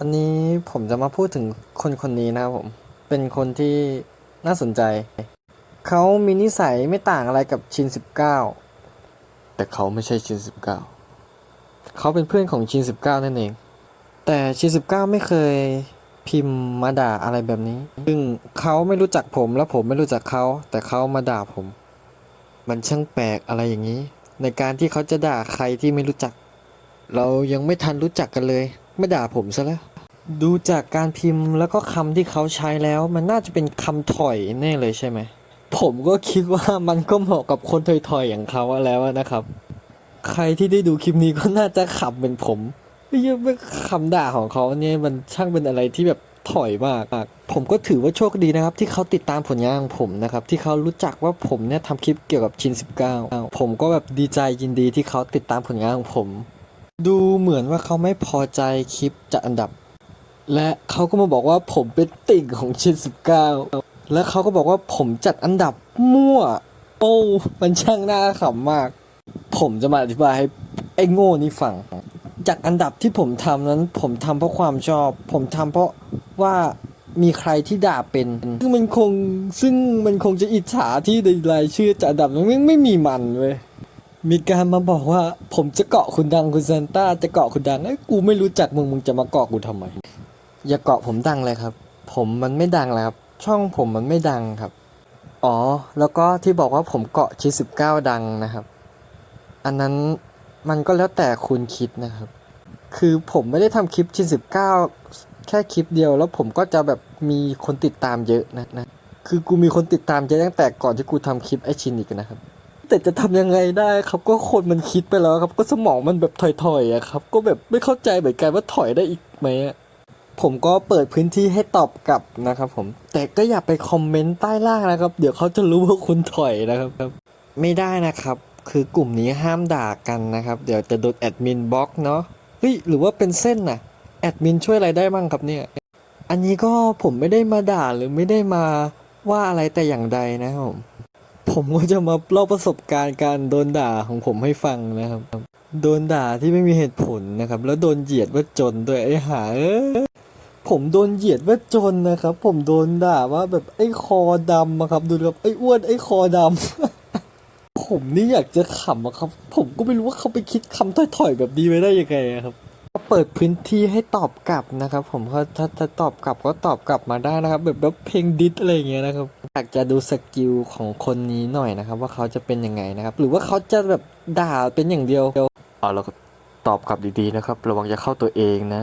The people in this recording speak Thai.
วันนี้ผมจะมาพูดถึงคนคนนี้นะครับผม เป็นคนที่น่าสนใจ เขามีนิสัยไม่ต่างอะไรกับชินสิบเก้าแต่เขาไม่ใช่ชินสิบเก้าเขาเป็นเพื่อนของชินสิบเก้านั่นเอง แต่ชินสิบเก้าไม่เคยพิมพ์มาด่าอะไรแบบนี้ ซึ่งเขาไม่รู้จักผมและผมไม่รู้จักเขา แต่เขามาด่าผม มันช่างแปลกอะไรอย่างนี้ ในการที่เขาจะด่าใครที่ไม่รู้จัก เรายังไม่ทันรู้จักกันเลย ไม่ด่าผมซะแล้ว ดูจากการพิมพ์แล้วก็คำที่เขาใช้แล้ว มันน่าจะเป็นคำถอยแน่เลยใช่ไหม ผมก็คิดว่ามันก็เหมาะกับคนถอยๆอย่างเขาแล้วนะครับ ใครที่ได้ดูคลิปนี้ก็น่าจะขับเป็นผมเฮ้ยไม่คำด่าของเขาเนี่ยมันช่างเป็นอะไรที่แบบถอยมาก ผมก็ถือว่าโชคดีนะครับ ที่เขาติดตามผลงานของผมนะครับ ที่เขารู้จักว่าผมเนี่ยทำคลิปเกี่ยวกับชิน 19 ผมก็แบบดีใจยินดีที่เขาติดตามผลงานของผม ดูเหมือนว่าเขาไม่พอใจคลิปจัดอันดับ และเขาก็มาบอกว่าผมเป็นติ่งของเชิน19และเขาก็บอกว่าผมจัดอันดับมั่วโอ้มันช่างน่าขำมาก ผมจะมาอธิบายให้ไอ้โง่นี่ฟังจากอันดับที่ผมทำนั้น ผมทำเพราะความชอบ ผมทำเพราะว่ามีใครที่ด่าเป็น ซึ่งมันคงซึ่งมันคงจะอิจฉาที่ในรายชื่อจัดอันดับนั้นไม่ไม่มีมันเว้ย มีการมาบอกว่า ผมจะเกาะคุณดังคุณซานต้าจะเกาะคุณดังไอ้ยกูไม่รู้จักมึงมึงจะมาเกาะกูทำไม อย่าเกาะผมดังเลยครับ ผมมันไม่ดังแล้วครับ ช่องผมมันไม่ดังครับ อ๋อ แล้วก็ที่บอกว่าผมเกาะชิสิบเก้าดังนะครับ อันนั้นมันก็แล้วแต่คุณคิดนะครับ คือผมไม่ได้ทำคลิปชินสิบเก้าแค่คลิปเดียว แล้วผมก็จะแบบมีคนติดตามเยอะนะนะ คือกูมีคนติดตามเยอะตั้งแต่ก่อนที่กูทำคลิปไอชินอีกนะครับ แต่จะทำยังไงได้ครับก็คนมันคิดไปแล้วครับ ก็สมองมันแบบถอยๆอะครับ ก็แบบไม่เข้าใจเหมือนกันว่าถอยได้อีกไหมผมก็เปิดพื้นที่ให้ตอบกลับนะครับ ผม แต่ก็อย่าไปคอมเมนต์ใต้ล่างนะครับ เดี๋ยวเขาจะรู้ว่าคุณถอยนะครับ ไม่ได้นะครับ คือกลุ่มนี้ห้ามด่ากันนะครับ เดี๋ยวจะโดนแอดมินบล็อกเนาะเฮ้ยหรือว่าเป็นเส้นน่ะแอดมินช่วยอะไรได้บ้างครับเนี่ย อันนี้ก็ผมไม่ได้มาด่าหรือไม่ได้มาว่าอะไรแต่อย่างใดนะครับผม ผมก็จะมาเล่าประสบการณ์การโดนด่าของผมให้ฟังนะครับ โดนด่าที่ไม่มีเหตุผลนะครับ แล้วโดนเหยียดว่าจนด้วยไอ้หาเอ้ยผมโดนเหยียดว่าจนนะครับ ผมโดนด่าว่าแบบไอ้คอดำอะครับ ดูครับไอ้อ้วนไอ้คอดำ ผมนี่อยากจะขำอะครับ ผมก็ไม่รู้ว่าเขาไปคิดคำถอยๆแบบนี้ไปได้ยังไงอะครับเปิดพื้นที่ให้ตอบกลับนะครับ ผมก็ถ้าถ้าตอบกลับก็ตอบกลับมาได้นะครับ แบบแบบเพลงดิสอะไรอย่างเงี้ยนะครับ อยากจะดูสกิลของคนนี้หน่อยนะครับ ว่าเขาจะเป็นยังไงนะครับ หรือว่าเขาจะแบบด่าเป็นอย่างเดียวเอาแล้วก็ตอบกลับดีๆนะครับ ระวังจะเข้าตัวเองนะ